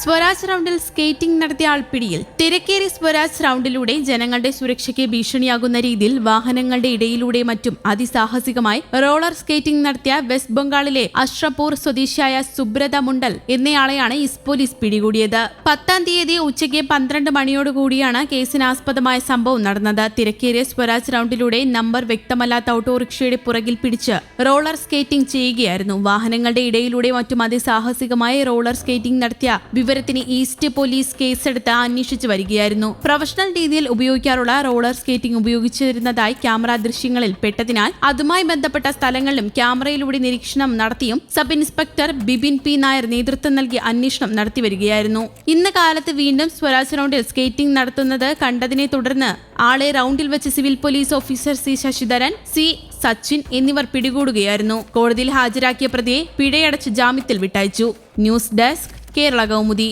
സ്വരാജ് റൗണ്ടിൽ സ്കേറ്റിംഗ് നടത്തിയ ആൾപിടിയിൽ തിരക്കേറിയ സ്വരാജ് റൗണ്ടിലൂടെ ജനങ്ങളുടെ സുരക്ഷയ്ക്ക് ഭീഷണിയാകുന്ന രീതിയിൽ വാഹനങ്ങളുടെ ഇടയിലൂടെ മറ്റും അതിസാഹസികമായി റോളർ സ്കേറ്റിംഗ് നടത്തിയ വെസ്റ്റ് ബംഗാളിലെ അഷ്റപൂർ സ്വദേശിയായ സുബ്രത മുണ്ടൽ എന്നയാളെയാണ് ഇസ് പോലീസ് പിടികൂടിയത്. പത്താം തീയതി ഉച്ചയ്ക്ക് പന്ത്രണ്ട് മണിയോടുകൂടിയാണ് കേസിനാസ്പദമായ സംഭവം നടന്നത്. തിരക്കേറിയ സ്വരാജ് റൗണ്ടിലൂടെ നമ്പർ വ്യക്തമല്ലാത്ത ഓട്ടോറിക്ഷയുടെ പുറകിൽ പിടിച്ച് റോളർ സ്കേറ്റിംഗ് ചെയ്യുകയായിരുന്നു. വാഹനങ്ങളുടെ ഇടയിലൂടെ മറ്റും അതിസാഹസികമായി റോളർ സ്കേറ്റിംഗ് നടത്തിയ വിവരത്തിന് ഈസ്റ്റ് പോലീസ് കേസെടുത്ത് അന്വേഷിച്ചു വരികയായിരുന്നു. പ്രൊഫഷണൽ രീതിയിൽ ഉപയോഗിക്കാറുള്ള റോളർ സ്കേറ്റിംഗ് ഉപയോഗിച്ചിരുന്നതായി ക്യാമറ ദൃശ്യങ്ങളിൽ പെട്ടതിനാൽ അതുമായി ബന്ധപ്പെട്ട സ്ഥലങ്ങളിലും ക്യാമറയിലൂടെ നിരീക്ഷണം നടത്തിയും sub inspector Bibin P Nair നേതൃത്വം നൽകി അന്വേഷണം നടത്തിവരികയായിരുന്നു ഇന്ന് കാലത്ത് വീണ്ടും സ്വരാജ് റൗണ്ടിൽ സ്കേറ്റിംഗ് നടത്തുന്നത് കണ്ടതിനെ തുടർന്ന് ആളെ റൗണ്ടിൽ വെച്ച് civil police officer C Sasidharan C Sachin എന്നിവർ പിടികൂടുകയായിരുന്നു. കോടതിയിൽ ഹാജരാക്കിയ പ്രതിയെ പിഴയടച്ച് ജാമ്യത്തിൽ വിട്ടയച്ചു. News desk Kerala Kaumudi